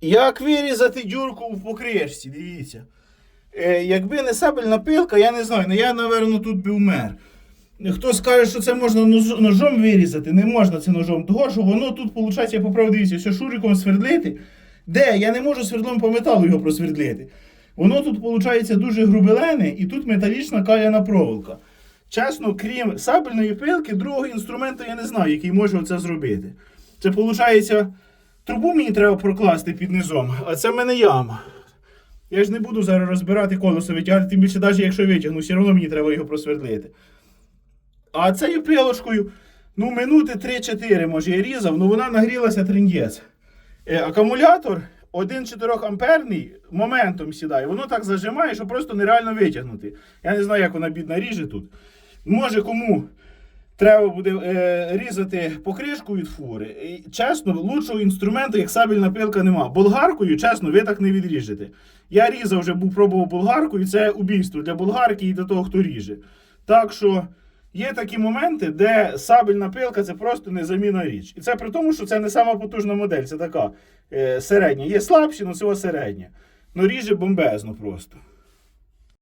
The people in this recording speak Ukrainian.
Як вирізати дюрку в покришці, дивіться. Е, якби не сабельна пилка, я не знаю, ну я, напевно, тут би вмер. Хто скаже, що це можна ножом вирізати, не можна це ножом. Того, що воно тут, виходить, я поправив, дивіться, все шуриком свердлити. Де? Я не можу свердлом по металу його просвердлити. Воно тут, виходить, дуже грубелене і тут металічна каляна проволока. Чесно, крім сабельної пилки, другого інструменту я не знаю, який може це зробити. Це виходить, трубу мені треба прокласти під низом, а це в мене яма. Я ж не буду зараз розбирати колесо витягати, тим більше, навіть якщо витягну, все одно мені треба його просвердлити. А цією пилочкою, ну, минути 3-4, може, я різав, ну вона нагрілася трендець. Е, акумулятор 1,4 амперний моментом сідає, воно так зажимає, що просто нереально витягнути. Я не знаю, як вона бідна ріже тут. Може, кому треба буде е, різати покришку від фури. І, чесно, лучшого інструменту, як сабельна пилка, нема. Болгаркою, чесно, ви так не відріжете. Я різав вже був пробував болгаркою, це убійство для болгарки і для того, хто ріже. Так що є такі моменти, де сабельна пилка це просто незамінна річ. І це при тому, що це не сама потужна модель, це така е, середня. Є слабші, але цього середня. Ну ріже бомбезно просто.